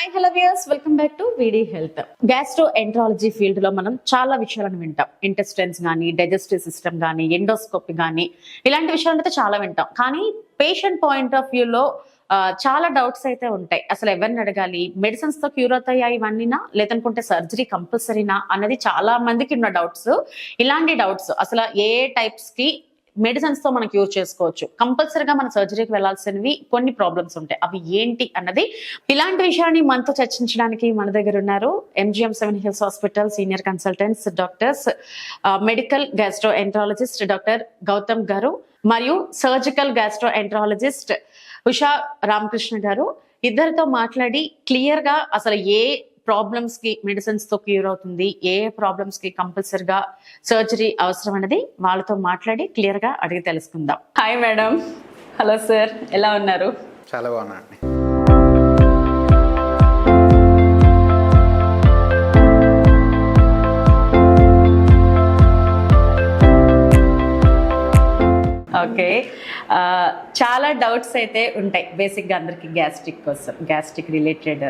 Hi hello viewers welcome back to విడి health gastroenterology ఫీల్డ్లో మనం చాలా విషయాలను వింటాం. ఇంటెస్టెన్స్ కానీ డైజెస్టివ్ సిస్టమ్ కానీ ఎండోస్కోపీ కానీ ఇలాంటి విషయాలు అయితే చాలా వింటాం. కానీ పేషెంట్ పాయింట్ ఆఫ్ వ్యూలో చాలా డౌట్స్ అయితే ఉంటాయి. అసలు ఎవరిని అడగాలి? మెడిసిన్స్తో క్యూర్ అవుతాయా ఇవన్నీనా? లేదనుకుంటే సర్జరీ కంపల్సరీనా అన్నది చాలా మందికి ఉన్న డౌట్స్ ఇలాంటి డౌట్స్ అసలు ఏ టైప్స్కి మెడిసిన్స్తో మనం క్యూర్ చేసుకోవచ్చు. కంపల్సరీగా మన సర్జరీకి వెళ్ళాల్సినవి కొన్ని ప్రాబ్లమ్స్ ఉంటాయి. అవి ఏంటి అన్నది ఇలాంటి విషయాన్ని మనతో చర్చించడానికి మన దగ్గర ఉన్నారు MGM seven hills hospital senior consultants doctors medical gastroenterologist doctor Gautam గారు మరియు surgical gastroenterologist Usha Ramakrishna గారు. ఇద్దరితో మాట్లాడి క్లియర్గా అసలు ఏ ప్రాబ్లమ్స్కి మెడిసిన్స్తో క్యూర్ అవుతుంది. ఏ ప్రాబ్లమ్స్కి కంపల్సరిగా సర్జరీ అవసరం అనేది వాళ్ళతో మాట్లాడి క్లియర్గా అడిగి తెలుసుకుందాం. హాయ్ మేడం హలో సార్ ఎలా ఉన్నారు? చాలా బాగున్నా చాలా డౌట్స్ అయితే ఉంటాయి బేసిక్గా అందరికి గ్యాస్ట్రిక్ కోసం గ్యాస్ట్రిక్ రిలేటెడ్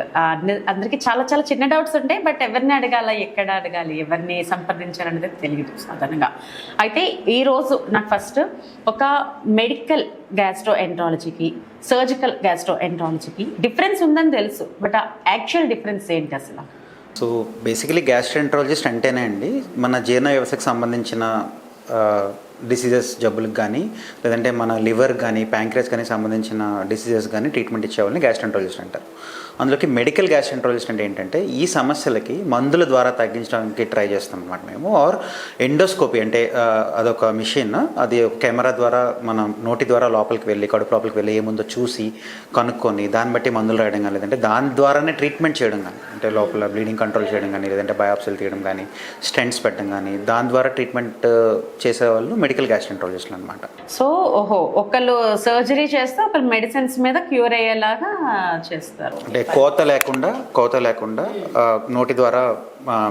అందరికి చాలా చాలా చిన్న డౌట్స్ ఉంటాయి బట్ ఎవరిని అడగాల ఎక్కడ అడగాలి ఎవరిని సంప్రదించాలనేది తెలియదు సాధారణంగా. అయితే ఈరోజు నాకు ఫస్ట్ ఒక మెడికల్ గ్యాస్ట్రో ఎంట్రాలజీకి సర్జికల్ గ్యాస్ట్రో ఎంట్రాలజీకి డిఫరెన్స్ ఉందని తెలుసు బట్ ఆ యాక్చువల్ డిఫరెన్స్ ఏంటి అసలు? సో బేసికలీ గ్యాస్ట్రెంట్రాలజిస్ట్ అంటేనే అండి మన జీర్ణ వ్యవస్థకు సంబంధించిన డిసీజెస్ జబ్బులకు కానీ లేదంటే మన లివర్ కానీ ప్యాంక్రియస్ కానీ సంబంధించిన డిసీజెస్ కానీ ట్రీట్మెంట్ ఇచ్చేవాళ్ళని గ్యాస్ట్రెంట్రాలజిస్ట్ అంటారు. అందులోకి మెడికల్ గ్యాస్ట్రెంట్రాలజిస్ట్ అంటే ఏంటంటే ఈ సమస్యలకి మందుల ద్వారా తగ్గించడానికి ట్రై చేస్తాం అనమాట మేము. ఆర్ ఎండోస్కోపీ అంటే అదొక మిషన్ అది కెమెరా ద్వారా మనం నోటి ద్వారా లోపలికి వెళ్ళి కడుపు లోపలికి వెళ్ళి ఏముందో చూసి కనుక్కొని దాన్ని బట్టి మందులు రాయడం కానీ లేదంటే దాని ద్వారానే ట్రీట్మెంట్ చేయడం కానీ అంటే లోపల బ్లీడింగ్ కంట్రోల్ చేయడం కానీ లేదంటే బయాప్సీలు తీయడం కానీ స్టెంట్స్ పెట్టడం కానీ దాని ద్వారా ట్రీట్మెంట్ చేసేవాళ్ళు మెడికల్ గ్యాస్ట్రెంట్రాలజిస్టులు అనమాట సో ఓహో ఒకళ్ళు సర్జరీ చేస్తే ఒకళ్ళు మెడిసిన్స్ మీద క్యూర్ అయ్యేలాగా చేస్తారు. అంటే కోత లేకుండా కోత లేకుండా నోటి ద్వారా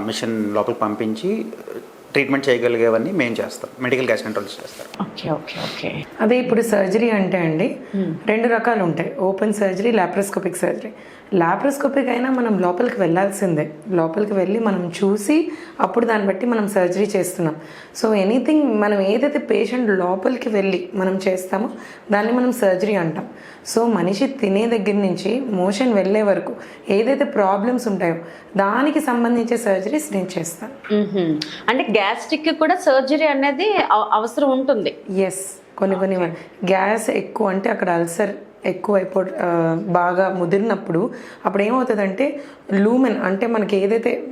మిషన్ లోపలికి పంపించి ట్రీట్మెంట్ చేయగలిగేవన్నీ మేము చేస్తాం. మెడికల్ గ్యాస్ట్రెంట్రాలజిస్ట్ చేస్తారు ఓకే ఓకే ఓకే. అదే ఇప్పుడు సర్జరీ అంటే అండి రెండు రకాలు ఉంటాయి. Open surgery laparoscopic surgery. Laparoscopic అయినా మనం లోపలికి వెళ్ళాల్సిందే. లోపలికి వెళ్ళి మనం చూసి అప్పుడు దాన్ని బట్టి మనం సర్జరీ చేస్తున్నాం. సో ఎనీథింగ్ మనం ఏదైతే పేషెంట్ లోపలికి వెళ్ళి మనం చేస్తామో దాన్ని మనం సర్జరీ అంటాం. సో మనిషి తినే దగ్గర నుంచి మోషన్ వెళ్ళే వరకు ఏదైతే ప్రాబ్లమ్స్ ఉంటాయో దానికి సంబంధించే సర్జరీస్ నేను చేస్తాను. అంటే గ్యాస్ట్రిక్ కూడా సర్జరీ అనేది అవ- అవసరం ఉంటుంది. ఎస్ కొన్ని కొన్ని గ్యాస్ ఎక్కువ అంటే అక్కడ అల్సర్ ఎక్కువ అయిపో బాగా ముదిరినప్పుడు అప్పుడు ఏమవుతుందంటే లూమెన్ అంటే మనకి ఏదైతే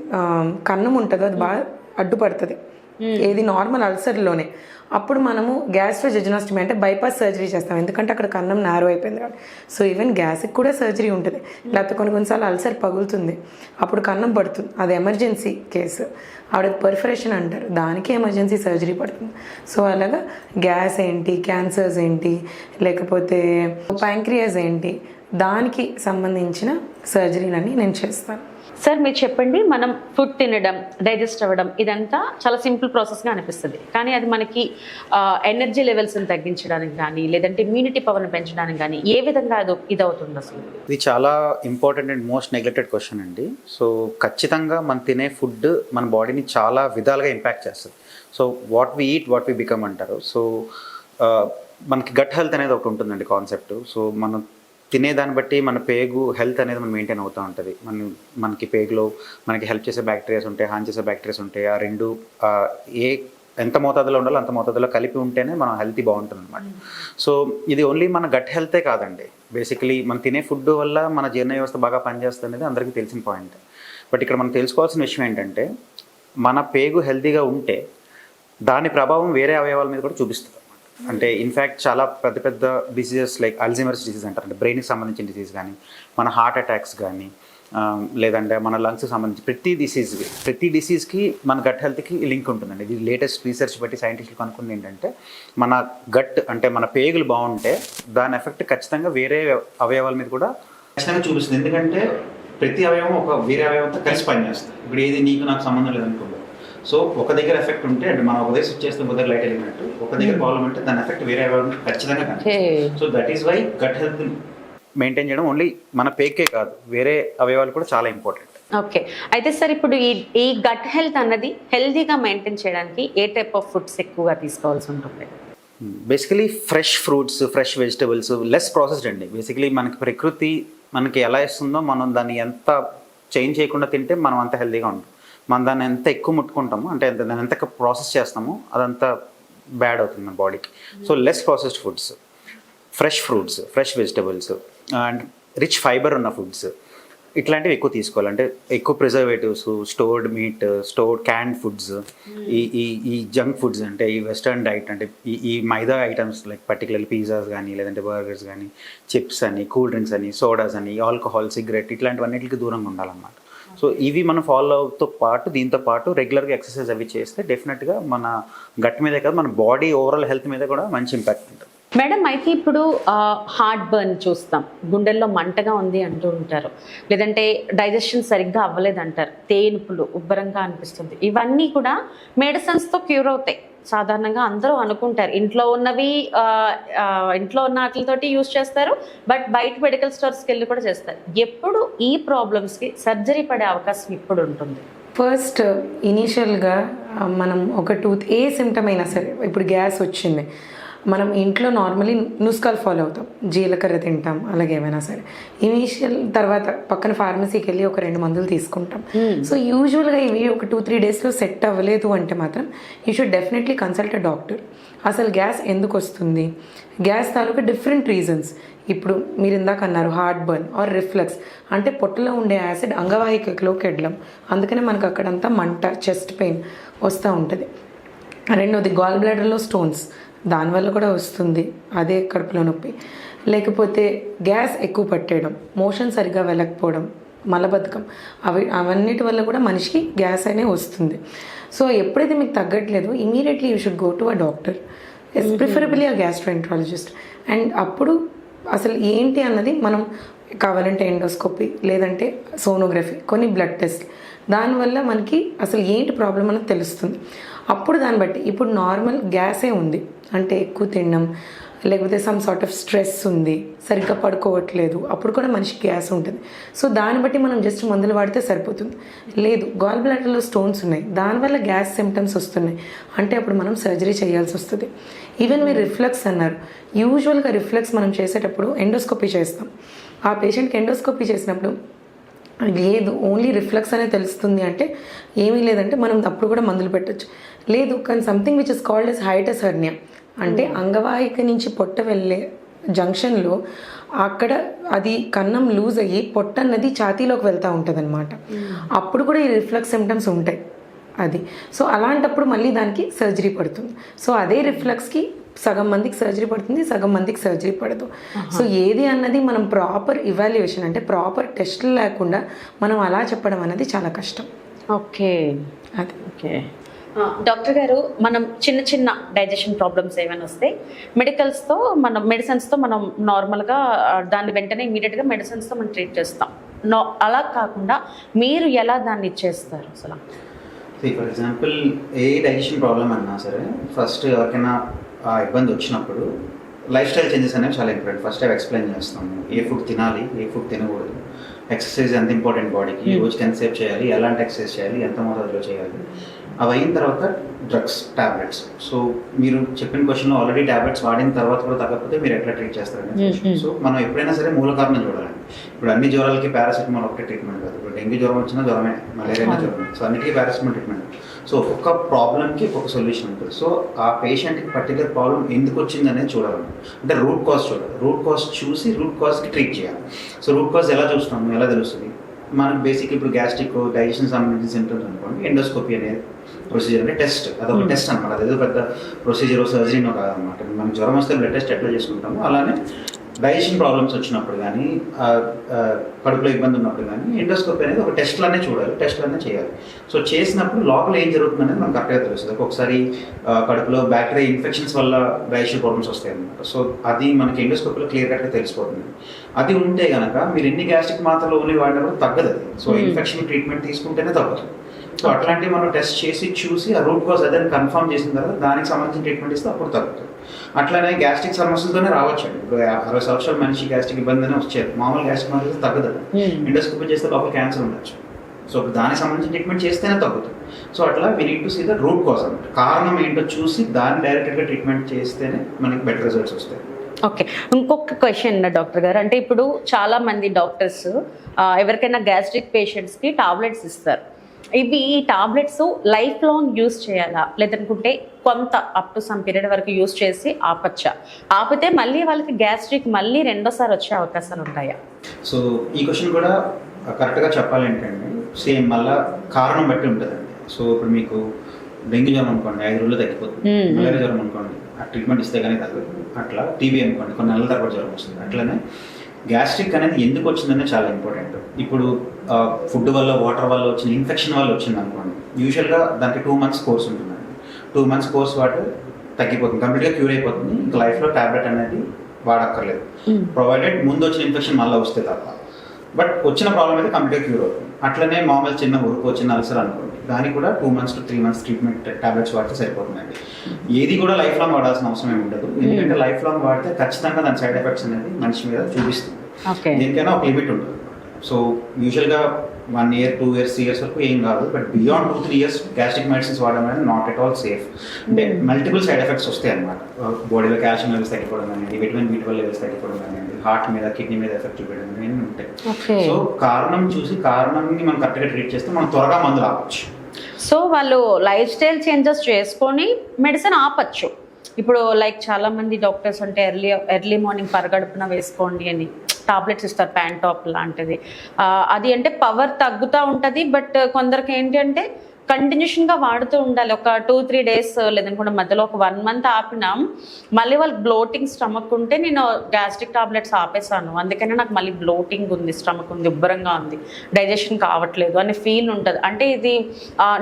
కన్నం ఉంటుందో అది బాగా అడ్డుపడుతుంది. ఏది నార్మల్ అల్సర్లోనే. అప్పుడు మనము గ్యాస్ట్రో జజనాస్టమీ అంటే బైపాస్ సర్జరీ చేస్తాం. ఎందుకంటే అక్కడ కన్నం నారో అయిపోయింది కాబట్టి. సో ఈవెన్ గ్యాస్కి కూడా సర్జరీ ఉంటుంది. లేకపోతే కొన్ని కొన్నిసార్లు అల్సర్ పగులుతుంది. అప్పుడు కన్నం పడుతుంది. అది ఎమర్జెన్సీ కేసు. ఆవిడ పర్ఫరేషన్ అంటారు. దానికి ఎమర్జెన్సీ సర్జరీ పడుతుంది. సో అలాగా గ్యాస్ ఏంటి క్యాన్సర్స్ ఏంటి లేకపోతే ప్యాంక్రియాస్ ఏంటి దానికి సంబంధించిన సర్జరీలన్నీ నేను చేస్తాను. సార్ మీరు చెప్పండి మనం ఫుడ్ తినడం డైజెస్ట్ అవ్వడం ఇదంతా చాలా సింపుల్ ప్రాసెస్గా అనిపిస్తుంది. కానీ అది మనకి ఎనర్జీ లెవెల్స్ని తగ్గించడానికి కానీ లేదంటే ఇమ్యూనిటీ పవర్ని పెంచడానికి కానీ ఏ విధంగా అది ఇది అవుతుంది అసలు? ఇది చాలా important and most neglected question అండి. సో ఖచ్చితంగా మనం తినే ఫుడ్ మన బాడీని చాలా విధాలుగా ఇంపాక్ట్ చేస్తుంది. So what we eat what we become అంటారు. సో మనకి గట్ హెల్త్ అనేది ఒకటి ఉంటుందండి కాన్సెప్ట్ సో మనం తినేదాన్ని బట్టి మన పేగు హెల్త్ అనేది మనం మెయింటైన్ అవుతూ ఉంటుంది. మన మనకి పేగులో మనకి హెల్ప్ చేసే బ్యాక్టీరియాస్ ఉంటాయి హాని చేసే బ్యాక్టీరియాస్ ఉంటాయి. ఆ రెండు ఏ ఎంత మోతాదులో ఉండాలో అంత మోతాదులో కలిపి ఉంటేనే మనం హెల్తీ బాగుంటుంది అనమాట సో ఇది ఓన్లీ మన గట్ హెల్తే కాదండి. బేసికలీ మనం తినే ఫుడ్ వల్ల మన జీర్ణ వ్యవస్థ బాగా పనిచేస్తుంది అనేది అందరికీ తెలిసిన పాయింట్. బట్ ఇక్కడ మనం తెలుసుకోవాల్సిన విషయం ఏంటంటే మన పేగు హెల్తీగా ఉంటే దాని ప్రభావం వేరే అవయవాల మీద కూడా చూపిస్తుంది. అంటే ఇన్ఫ్యాక్ట్ చాలా పెద్ద పెద్ద డిసీజెస్ లైక్ అల్జీమర్స్ డిసీజ్ అంటారు అంటే బ్రెయిన్కి సంబంధించిన డిసీజ్ కానీ మన హార్ట్ అటాక్స్ కానీ లేదంటే మన లంగ్స్కి సంబంధించి ప్రతి డిసీజ్ ప్రతి డిసీజ్కి మన గట్ హెల్త్కి లింక్ ఉంటుందండి. ఇది లేటెస్ట్ రీసెర్చ్ బట్టి సైంటిస్టులు కనుక్కుంది ఏంటంటే మన గట్ అంటే మన పేగులు బాగుంటే దాని ఎఫెక్ట్ ఖచ్చితంగా వేరే అవయవాల మీద కూడా ఖచ్చితంగా చూపిస్తుంది. ఎందుకంటే ప్రతి అవయవం ఒక వేరే అవయవంతో కలిసి పనిచేస్తుంది. ఇప్పుడు ఏది నీకు నాకు సంబంధం లేదనుకోండి. సో ఒక దగ్గర ఎఫెక్ట్ ఉంటే అంటే మనం ఒక దగ్గర స్విచ్ చేస్తే ఒక దగ్గర లైట్ వెళ్ళినట్టు ఒక దగ్గర ప్రాబ్లం ఉంటే దాని ఎఫెక్ట్ వేరే అవయవం ఖచ్చితంగా. So that is why gut health maintain చేయడం ఓన్లీ మన పేకే కాదు వేరే అవయవాలు కూడా చాలా ఇంపార్టెంట్ ఓకే అయితే సార్ ఇప్పుడు ఈ ఈ గట్ హెల్త్ అన్నది హెల్తీగా మెయింటైన్ చేయడానికి ఏ టైప్ ఆఫ్ ఫుడ్స్ ఎక్కువగా తీసుకోవాల్సి ఉంటుంది? Basically fresh fruits fresh vegetables less processed అండి. బేసికలీ మనకి ప్రకృతి మనకి ఎలా ఇస్తుందో మనం దాన్ని ఎంత చేంజ్ చేయకుండా తింటే మనం అంత హెల్తీగా ఉంటాం. మనం దాన్ని ఎంత ఎక్కువ ముట్టుకుంటామో అంటే ఎంత దాన్ని ఎంత ప్రాసెస్ చేస్తామో అదంతా బ్యాడ్ అవుతుంది మన బాడీకి so less processed foods fresh fruits fresh vegetables and rich fibre ఉన్న ఫుడ్స్ ఇట్లాంటివి ఎక్కువ తీసుకోవాలి. అంటే ఎక్కువ preservatives stored meat stored can foods ఈ ఈ ఈ జంక్ ఫుడ్స్ అంటే ఈ వెస్టర్న్ డైట్ అంటే ఈ ఈ maida items like particular pizzas కానీ లేదంటే బర్గర్స్ కానీ చిప్స్ అని కూల్ డ్రింక్స్ అని సోడాస్ అని ఆల్కహాల్ సిగరెట్ ఇట్లాంటివన్నిటికి దూరంగా ఉండాలన్నమాట. సో ఇవి మనం ఫాలో అవుతో పాటు దీంతో పాటు రెగ్యులర్గా ఎక్సర్సైజ్ అవి చేస్తే డెఫినెట్గా మన గట్ మీదే కాదు మన బాడీ ఓవరాల్ హెల్త్ మీద కూడా మంచి ఇంపాక్ట్ ఉంటుంది. మేడం అయితే ఇప్పుడు హార్ట్ బర్న్ చూస్తాం. గుండెల్లో మంటగా ఉంది అంటూ ఉంటారు. లేదంటే డైజెషన్ సరిగ్గా అవ్వలేదు అంటారు తేనుపులు ఉబ్బరంగా అనిపిస్తుంది. ఇవన్నీ కూడా మెడిసిన్స్తో క్యూర్ అవుతాయి. సాధారణంగా అందరూ అనుకుంటారు. ఇంట్లో ఉన్నవి ఇంట్లో ఉన్న వాటితోటి యూజ్ చేస్తారు. బట్ బయట మెడికల్ స్టోర్స్కి వెళ్ళి కూడా చేస్తారు. ఎప్పుడు ఈ ప్రాబ్లమ్స్కి సర్జరీ పడే అవకాశం ఇప్పుడు ఉంటుంది? ఫస్ట్ ఇనీషియల్గా మనం ఒక టూత్ ఏ సిమ్టమ్ అయినా సరే ఇప్పుడు గ్యాస్ వచ్చింది. మనం ఇంట్లో నార్మలీ నుస్కాలు ఫాలో అవుతాం. జీలకర్ర తింటాం అలాగే ఏమైనా సరే. ఇనీషియల్ తర్వాత పక్కన ఫార్మసీకి వెళ్ళి ఒక రెండు మందులు తీసుకుంటాం. సో యూజువల్గా ఇవి ఒక టూ త్రీ డేస్లో సెట్ అవ్వలేదు అంటే మాత్రం you should definitely consult a doctor అసలు గ్యాస్ ఎందుకు వస్తుంది? గ్యాస్ తాలూకా డిఫరెంట్ రీజన్స్ ఇప్పుడు మీరు ఇందాక అన్నారు హార్ట్ బర్న్ ఆర్ రిఫ్లక్స్ అంటే పొట్టలో ఉండే యాసిడ్ అంగవాహికలోకి వెళ్ళడం. అందుకనే మనకు అక్కడంతా మంట చెస్ట్ పెయిన్ వస్తూ ఉంటుంది. రెండోది గాల్ బ్లాడర్లో స్టోన్స్ దానివల్ల కూడా వస్తుంది. అదే కడుపులో నొప్పి. లేకపోతే గ్యాస్ ఎక్కువ పట్టేయడం మోషన్ సరిగ్గా వెళ్ళకపోవడం మలబద్ధకం అవి అవన్నిటి వల్ల కూడా మనిషికి గ్యాస్ అనే వస్తుంది. సో ఎప్పుడైతే మీకు తగ్గట్లేదు immediately you should go to a doctor. Preferably a gastroenterologist. And అప్పుడు అసలు ఏంటి అన్నది మనం కావాలంటే ఎండోస్కోపీ లేదంటే సోనోగ్రఫీ కొన్ని బ్లడ్ టెస్ట్. దానివల్ల మనకి అసలు ఏంటి ప్రాబ్లం అనేది తెలుస్తుంది. అప్పుడు దాన్ని బట్టి ఇప్పుడు నార్మల్ గ్యాసే ఉంది. అంటే ఎక్కువ తినడం లేకపోతే సమ్ సార్ట్ ఆఫ్ స్ట్రెస్ ఉంది సరిగ్గా పడుకోవట్లేదు అప్పుడు కూడా మనిషికి గ్యాస్ ఉంటుంది. సో దాన్ని బట్టి మనం జస్ట్ మందులు వాడితే సరిపోతుంది. లేదు గాల్ బ్లాడర్లో స్టోన్స్ ఉన్నాయి. దానివల్ల గ్యాస్ సిమ్టమ్స్ వస్తున్నాయి. అంటే అప్పుడు మనం సర్జరీ చేయాల్సి వస్తుంది. ఈవెన్ మీరు రిఫ్లెక్స్ అన్నారు. యూజువల్గా రిఫ్లెక్స్ మనం చేసేటప్పుడు ఎండోస్కోపీ చేస్తాం. ఆ పేషెంట్కి ఎండోస్కోపీ చేసినప్పుడు లేదు ఓన్లీ రిఫ్లెక్స్ అనే తెలుస్తుంది అంటే ఏమీ లేదంటే మనం అప్పుడు కూడా మందులు పెట్టొచ్చు. లేదు కానీ something which is called as hiatus hernia అంటే అంగవాహిక నుంచి పొట్ట వెళ్ళే జంక్షన్లో అక్కడ అది కన్నం లూజ్ అయ్యి పొట్ట అన్నది ఛాతీలోకి వెళ్తూ ఉంటుంది అనమాట అప్పుడు కూడా ఈ రిఫ్లెక్స్ సిమ్టమ్స్ ఉంటాయి అది. సో అలాంటప్పుడు మళ్ళీ దానికి సర్జరీ పడుతుంది. సో అదే రిఫ్లెక్స్కి సగం మందికి సర్జరీ పడుతుంది సగం మందికి సర్జరీ పడదు. సో ఏది అన్నది మనం ప్రాపర్ ఇవాల్యుయేషన్ అంటే ప్రాపర్ టెస్ట్లు లేకుండా మనం అలా చెప్పడం అనేది చాలా కష్టం. ఓకే. అది. ఓకే. డాక్టర్ గారు మనం చిన్న చిన్న డైజెషన్ ప్రాబ్లమ్స్ ఏమైనా వస్తే మెడికల్స్తో మనం మెడిసిన్స్తో మనం నార్మల్గా దాన్ని వెంటనే ఇమీడియట్గా మెడిసిన్స్తో మనం ట్రీట్ చేస్తాం. నో అలా కాకుండా మీరు ఎలా దాన్ని ఇచ్చేస్తారు అసలు? ఫర్ ఎగ్జాంపుల్ ఏ డైజెషన్ ప్రాబ్లం అన్నా సరే ఫస్ట్ ఎవరికైనా ఇబ్బంది వచ్చినప్పుడు లైఫ్ స్టైల్ చేంజెస్ అనేవి చాలా ఇంపార్టెంట్ ఫస్ట్ అవి ఎక్స్ప్లెయిన్ చేస్తాము ఏ ఫుడ్ తినాలి ఏ ఫుడ్ తినకూడదు. ఎక్సర్సైజ్ ఎంత ఇంపార్టెంట్ బాడీకి రోజుకి ఎంతసేపు చేయాలి? ఎలాంటి ఎక్సర్సైజ్ చేయాలి? ఎంత మోతాదులో చేయాలి? అవి అయిన తర్వాత డ్రగ్స్ టాబ్లెట్స్ సో మీరు చెప్పిన క్వశ్చన్లో ఆల్రెడీ టాబ్లెట్స్ వాడిన తర్వాత కూడా తగ్గకపోతే మీరు ఎట్లా ట్రీట్ చేస్తారని సో మనం ఎప్పుడైనా సరే మూల కారణం చూడాలండి. ఇప్పుడు అన్ని జ్వరాలకి పారాసిటమాల్ ఒకటే ట్రీట్మెంట్ కాదు. ఇప్పుడు డెంగ్యూ జ్వరం వచ్చినా జ్వరమే మలేరియా జ్వరమే. సో అన్నిటికీ పారాసిటమాల్ ట్రీట్మెంట్ సో ఒక్కొక్క ప్రాబ్లమ్కి ఒక్కొక్క సొల్యూషన్ ఉంటుంది. సో ఆ పేషెంట్కి పర్టికులర్ ప్రాబ్లం ఎందుకు వచ్చింది అనేది చూడాలి అంటే రూట్ కాజ్ చూడాలి. రూట్ కాజ్ చూసి రూట్ కాజ్కి ట్రీట్ చేయాలి. సో రూట్ కాజ్ ఎలా చూస్తాము? ఎలా తెలుస్తుంది? మనకు బేసిక్ ఇప్పుడు గ్యాస్ట్రిక్ డైజెషన్ సంబంధించిన సింటమ్స్ అనుకోండి ఎండోస్కోపీ అనేది ప్రొసీజర్ అంటే టెస్ట్ అదొక టెస్ట్ అనమాట అదేదో పెద్ద ప్రొసీజర్ సర్జరీనో కాదనమాట మనకి జ్వరం వస్తే బ్లడ్ టెస్ట్ ఎట్లా చేసుకుంటామో. అలానే డైజెషన్ ప్రాబ్లమ్స్ వచ్చినప్పుడు కానీ కడుపులో ఇబ్బంది ఉన్నప్పుడు కానీ ఎండోస్కోపీ అనేది ఒక టెస్ట్లనే చూడాలి. టెస్ట్లనే చేయాలి. సో చేసినప్పుడు లోపల ఏం జరుగుతుంది అనేది మనకు కరెక్ట్గా తెలుస్తుంది. ఒక్కొక్కసారి కడుపులో బ్యాక్టీరియా ఇన్ఫెక్షన్స్ వల్ల డైజెషన్ ప్రాబ్లమ్స్ వస్తాయి అనమాట సో అది మనకి ఎండోస్కోపీలో క్లియర్ కట్గా తెలిసిపోతుంది. అది ఉంటే గనక మీరు ఎన్ని గ్యాస్ట్రిక్ మాత్రలు ఓన్లీ వాడినా కూడా తగ్గదు అది. సో ఇన్ఫెక్షన్ ట్రీట్మెంట్ తీసుకుంటేనే తగ్గుతుంది. సో అట్లాంటివి మనం టెస్ట్ చేసి చూసి ఆ రూట్ కాజ్ అదని కన్ఫర్మ్ చేసిన తర్వాత దానికి సంబంధించిన ట్రీట్మెంట్ ఇస్తే అప్పుడు తగ్గుతుంది. అట్లానే గ్యాస్ట్రిక్ సమస్యలతోనే రావచ్చండి. ఇప్పుడు అరవై సంవత్సరాల మనిషి గ్యాస్ట్రిక్ ఇబ్బందినే వచ్చేది. మామూలు గ్యాస్ట్రిక్ సమస్య తగ్గదు. ఎండోస్కోపీ చేస్తే లోపల క్యాన్సర్ ఉండొచ్చు. సో దానికి సంబంధించిన ట్రీట్మెంట్ చేస్తేనే తగ్గుతుంది. సో అట్లా we need to see the root cause అనమాట కారణం ఏంటో చూసి దాన్ని డైరెక్ట్గా ట్రీట్మెంట్ చేస్తేనే మనకి బెటర్ రిజల్ట్స్ వస్తాయి. ఓకే ఇంకొక క్వశ్చన్ డాక్టర్ గారు. అంటే ఇప్పుడు చాలా మంది డాక్టర్స్ ఎవరికైనా గ్యాస్ట్రిక్ పేషెంట్స్కి టాబ్లెట్స్ ఇస్తారు. ఇవి ఈ టాబ్లెట్స్ లైఫ్ లాంగ్ యూస్ చేయాలా? లేదనుకుంటే కొంత అప్ టు సమ్ పీరియడ్ వరకు యూస్ చేసి ఆపచ్చా? ఆపితే మళ్ళీ వాళ్ళకి గ్యాస్ట్రిక్ మళ్ళీ రెండోసారి వచ్చే అవకాశాలు ఉంటాయా? సో ఈ క్వశ్చన్ కూడా కరెక్ట్గా చెప్పాలి ఏంటంటే సేమ్ మళ్ళా కారణం బట్టి ఉంటుందండి. సో ఇప్పుడు మీకు డెంగ్యూ జ్వరం అనుకోండి ఐదు రోజులు తగ్గిపోతుంది. మలేరియా జ్వరం అనుకోండి ఆ ట్రీట్మెంట్ ఇస్తే కానీ తగ్గదు. అట్లా టీబీ అనుకోండి కొన్ని నెలల తర్వాత జ్వరం వస్తుంది. అట్లనే గ్యాస్ట్రిక్ అనేది ఎందుకు వచ్చిందనే చాలా ఇంపార్టెంట్. ఇప్పుడు ఫుడ్ వల్ల వాటర్ వల్ల వచ్చిన ఇన్ఫెక్షన్ వల్ల వచ్చింది అనుకోండి. యూజువల్గా దానికి టూ మంత్స్ కోర్స్ ఉంటుందండి. టూ మంత్స్ కోర్స్ వాటి తగ్గిపోతుంది కంప్లీట్గా క్యూర్ అయిపోతుంది. ఇంకా లైఫ్లో టాబ్లెట్ అనేది వాడక్కర్లేదు. ప్రొవైడెడ్ ముందు వచ్చిన ఇన్ఫెక్షన్ మళ్ళీ వస్తే తప్ప. బట్ వచ్చిన ప్రాబ్లం అయితే కంప్లీట్గా క్యూర్ అవుతుంది. అట్లనే మామూలు చిన్న ఉరుకు చిన్న అల్సర్ అనుకోండి. దానికి కూడా two months to three months treatment tablets వాడితే సరిపోతుందండి. ఏది కూడా లైఫ్ లాంగ్ వాడాల్సిన అవసరం ఏమి ఉండదు. ఎందుకంటే లైఫ్ లాంగ్ వాడితే ఖచ్చితంగా దాని సైడ్ ఎఫెక్ట్స్ అనేది మనిషి మీద చూపిస్తుంది. దేనికైనా ఒక లిమిట్ ఉంటుంది. సో యూజువల్గా one year two years years వరకు ఏం కాదు. But beyond two three years gastric medicines వాడడం అనేది నాట్ ఎట్ ఆల్ సేఫ్ అంటే మల్టిపుల్ సైడ్ ఎఫెక్ట్స్ వస్తాయి అనమాట బాడీలో కాల్షియం లెవెల్స్ తగ్గిపోవడం అనేది విటమిన్ బి ట్వెల్వ్ లెవెల్స్ తగ్గిపోవడం అనేది హార్ట్ మీద కిడ్నీ మీద ఎఫెక్ట్ చూపించడం అనేది ఉంటాయి. సో కారణం చూసి కారణాన్ని మనం కరెక్ట్గా ట్రీట్ చేస్తే మనం త్వరగా మందులు ఆపచ్చు. సో వాళ్ళు లైఫ్ స్టైల్ చేంజెస్ చేసుకొని మెడిసిన్ ఆపచ్చు. ఇప్పుడు లైక్ చాలా మంది డాక్టర్స్ అంటే ఎర్లీ ఎర్లీ మార్నింగ్ పరగడుపున వేసుకోండి అని. టాబ్లెట్స్ ఇస్తారు ప్యాంటాప్ లాంటిది. అది అంటే పవర్ తగ్గుతూ ఉంటుంది బట్ కొందరికి ఏంటంటే కంటిన్యూషన్గా వాడుతూ ఉండాలి. ఒక టూ త్రీ డేస్ లేదనుకుంటే మధ్యలో ఒక వన్ మంత్ ఆపినాం మళ్ళీ వాళ్ళు బ్లోటింగ్ స్టమక్ ఉంటే నేను గ్యాస్ట్రిక్ టాబ్లెట్స్ ఆపేసాను అందుకనే నాకు మళ్ళీ బ్లోటింగ్ ఉంది స్టమక్ ఉంది ఉబ్బరంగా ఉంది. డైజెషన్ కావట్లేదు అనే ఫీల్ ఉంటుంది. అంటే ఇది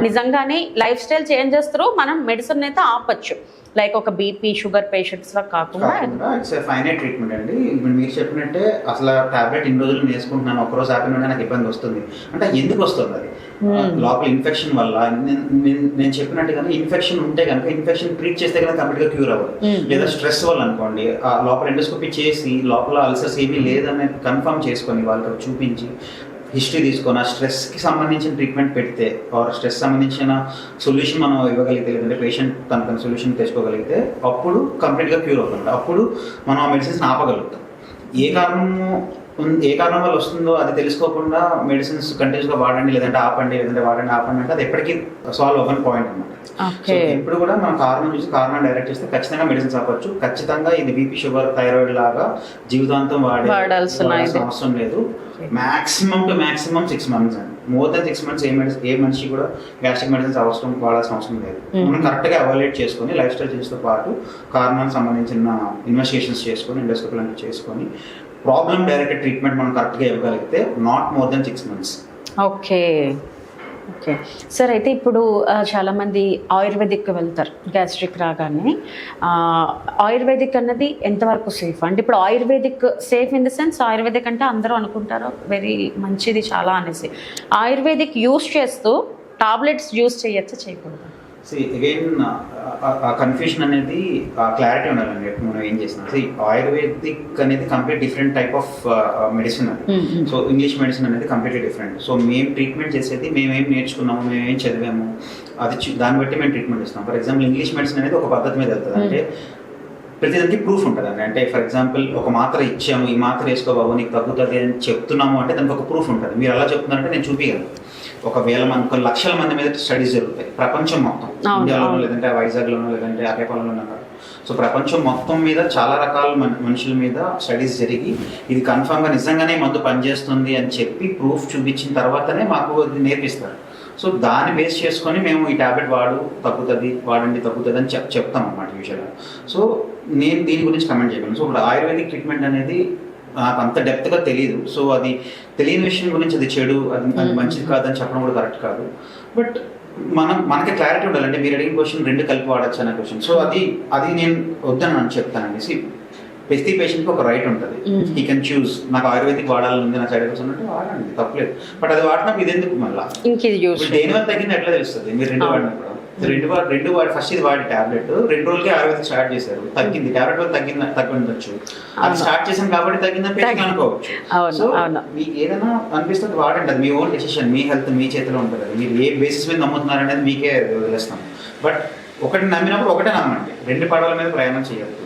నిజంగానే లైఫ్ స్టైల్ చేంజ్ చేస్తారు మనం మెడిసిన్ అయితే ఆపచ్చు. లైక్ ఒక బీపీ షుగర్ పేషెంట్స్ లా కాకుండా ఇట్స్ ఫైనల్ ట్రీట్మెంట్ అండి. ఇప్పుడు మీరు చెప్పినట్టే అసలు టాబ్లెట్ ఇన్ని రోజులు వేసుకుంటున్నాను ఒకరోజు ఆపిన నాకు ఇబ్బంది వస్తుంది. అంటే ఎందుకు వస్తుంది అది? లోపల ఇన్ఫెక్షన్ వల్ల నేను- నేను చెప్పినట్టుగానే ఇన్ఫెక్షన్ ఉంటే కనుక ఇన్ఫెక్షన్ ట్రీట్ చేస్తే కనుక కంప్లీట్గా క్యూర్ అవ్వదు. Hmm. లేదా స్ట్రెస్ వల్ల అనుకోండి ఆ లోపల ఎండోస్కోపీ చేసి లోపల అల్సర్స్ ఏమీ లేదని కన్ఫర్మ్ చేసుకొని వాళ్ళకి చూపించి హిస్టరీ తీసుకొని ఆ స్ట్రెస్కి సంబంధించిన ట్రీట్మెంట్ పెడితే ఆర్ స్ట్రెస్ సంబంధించిన సొల్యూషన్ మనం ఇవ్వగలిగితే లేదంటే పేషెంట్ తన తన సొల్యూషన్ తెచ్చుకోగలిగితే అప్పుడు కంప్లీట్గా క్యూర్ అవుతుంది అప్పుడు మనం ఆ మెడిసిన్స్ ఆపగలుగుతాం. ఏ కారణము ఏ కారణం వల్ల వస్తుందో అది తెలుసుకోకుండా మెడిసిన్స్ కంటిన్యూస్గా వాడండి లేదంటే ఆపండి లేదంటే వాడండి ఆపండి అంటే అది ఎప్పటికీ సాల్వ్ అవ్వని పాయింట్ అనమాట సో ఎప్పుడు కూడా మనం కారణం చూసి కారణం డైరెక్ట్ చేస్తే ఖచ్చితంగా మెడిసిన్స్ ఆపచ్చు. ఖచ్చితంగా ఇది బీపీ షుగర్ థైరాయిడ్ లాగా జీవితాంతం వాడే. అవసరం లేదు. Maximum to maximum six months అండి. మోర్ దెన్ సిక్స్ మంత్స్ ఏ మెడిసిన్ ఏ మనిషి కూడా గ్యాస్ట్రిక్ మెడిసిన్స్ అవసరం వాడాల్సిన అవసరం లేదు. Mhm. మనం కరెక్ట్గా అవాల్యుయేట్ చేసుకొని లైఫ్ స్టైల్ చేసేతో పాటు కారణానికి సంబంధించిన ఇన్వెస్టిగేషన్స్ చేసుకొని ఎండోస్కోపీ చేసుకొని ప్రాబ్లమ్ డైరెక్ట్ ట్రీట్మెంట్ మనం కరెక్ట్గా ఇవ్వగలిగితే not more than six months okay. Okay. Sir అయితే ఇప్పుడు చాలామంది ఆయుర్వేదిక్ వెళ్తారు గ్యాస్ట్రిక్ రాగానే. ఆయుర్వేదిక్ అన్నది ఎంతవరకు సేఫ్ అంటే ఇప్పుడు ayurvedic safe in the sense ayurvedic అంటే అందరూ అనుకుంటారు వెరీ మంచిది చాలా అనేసి. ఆయుర్వేదిక్ యూస్ చేస్తూ టాబ్లెట్స్ యూస్ చేయొచ్చా చేయకూడదు? సి అగైన్ ఆ కన్ఫ్యూషన్ అనేది ఆ క్లారిటీ ఉండాలండి. మనం ఏం చేసినా. సి ఆయుర్వేదిక్ అనేది complete different type of medicine అది. సో ఇంగ్లీష్ మెడిసిన్ అనేది కంప్లీట్లీ డిఫరెంట్ సో మేము ట్రీట్మెంట్ చేసేది మేము ఏం నేర్చుకున్నాము మేము ఏం చదివాము అది దాన్ని బట్టి మేము ట్రీట్మెంట్ ఇస్తాం ఫర్ ఎగ్జాంపుల్ ఇంగ్లీష్ మెడిసిన్ అనేది ఒక పద్ధతి మీద వెళ్తుంది అంటే ప్రతిదానికి ప్రూఫ్ ఉంటుంది అండి అంటే ఫర్ ఎగ్జాంపుల్ ఒక మాత్ర ఇచ్చాము ఈ మాత్ర వేసుకో బాబు నీకు తగ్గుతుంది అని చెప్తున్నాము అంటే దానికి ఒక ప్రూఫ్ ఉంటుంది. మీరు అలా చెప్తున్నారంటే నేను చూపించగలను ఒక వేల మంది కొన్ని లక్షల మంది మీద స్టడీస్ జరుగుతాయి. ప్రపంచం మొత్తం. ఇండియాలోనో. లేదంటే వైజాగ్లోనో లేదంటే అరేపాలలోనో కాదు సో ప్రపంచం మొత్తం మీద చాలా రకాల మన- మనుషుల మీద స్టడీస్ జరిగి ఇది కన్ఫామ్గా నిజంగానే మందు పనిచేస్తుంది అని చెప్పి ప్రూఫ్ చూపించిన తర్వాతనే మాకు నేర్పిస్తారు. సో దాన్ని బేస్ చేసుకొని మేము ఈ టాబ్లెట్ వాడు తగ్గుతుంది వాడండి తగ్గుతుంది అని చెప్ చెప్తాం అన్నమాట యూజువల్గా సో నేను దీని గురించి కమెంట్ చేయగలను సో ఇప్పుడు ఆయుర్వేదిక్ ట్రీట్మెంట్ అనేది నాకు అంత డెప్త్గా తెలియదు సో అది తెలియని విషయం గురించి అది చెడు అది అది. మంచిది కాదని చెప్పడం కూడా కరెక్ట్ కాదు. బట్ మనం మనకి క్లారిటీ ఉండాలంటే మీరు అడిగిన క్వశ్చన్ రెండు కలిపి వాడచ్చు అనే క్వశ్చన్ సో అది అది నేను వద్దని చెప్తానండి సి ప్రతి పేషెంట్కి ఒక రైట్ ఉంటుంది. ఈ కెన్ చూస్ నాకు ఆయుర్వేదిక్ వాడాలని నా సైడ్ ఎఫెక్ట్స్ ఉన్నట్టు వాడండి తప్పలేదు. బట్ అది వాడినప్పుడు ఇది ఎందుకు మళ్ళీ? దేని వల్ల తగ్గింది ఎట్లా తెలుస్తుంది? మీరు రెండు వాడినప్పుడు. రెండు వాడు రెండు వాడి ఫస్ట్ ఇది వాడి టాబ్లెట్ రెండు రోజులకి ఆయుర్వేదిక్ స్టార్ట్ చేశారు. తగ్గింది. టాబ్లెట్ వల్ల తగ్గింది తగ్గిండొచ్చు. అది స్టార్ట్ చేసాం కాబట్టి తగ్గిందని పేషెంట్ అనుకోవచ్చు. సో. మీకు ఏదైనా అనిపిస్తుంది వాడండి. అది మీ ఓన్ డెసిషన్ మీ హెల్త్ మీ చేతిలో ఉంటుంది అది. మీరు ఏ బేసిస్ మీద నమ్ముతున్నారు అనేది మీకే వదిలేస్తాం బట్ ఒకటి నమ్మినప్పుడు ఒకటే నమ్మండి. రెండు పడవల మీద ప్రయాణం చేయొద్దు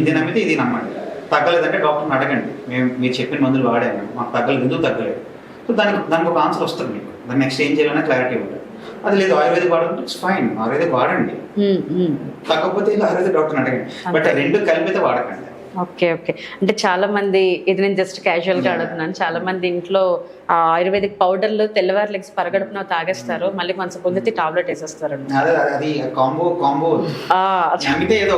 ఇది నమ్మితే ఇది నమ్మండి. తగ్గలేదంటే డాక్టర్ని అడగండి. మేము మీరు చెప్పిన మందులు వాడాము. మాకు తగ్గలేదు ఎందుకు తగ్గలేదు? సో దానికి దానికి ఒక ఆన్సర్ వస్తుంది మీకు. దాన్ని నెక్స్ట్ ఏం చేయాలనే క్లారిటీ ఉంటుంది. అది లేదు ఆయుర్వేదిక్ వాడుకుంటే ఇట్స్ ఫైన్ ఆయుర్వేదిక్ వాడండి. తగ్గకపోతే ఇలా ఆయుర్వేదిక్ డాక్టర్ని అడగండి. బట్ రెండు కలిపితే వాడకండి. Okay okay. అంటే చాలా మంది ఇది నేను జస్ట్ క్యాజువల్గా అడుగుతున్నాను. చాలా మంది ఇంట్లో ఆ ఆయుర్వేదిక్ పౌడర్లు తెల్లవారు లెగ్స్ పరగడుపున తాగేస్తారు. మళ్ళీ కొంచెం పొందితే టాబ్లెట్ వేసేస్తారు అదే అది కాంబో కాంబో. ఆ, నమ్మితే ఏదో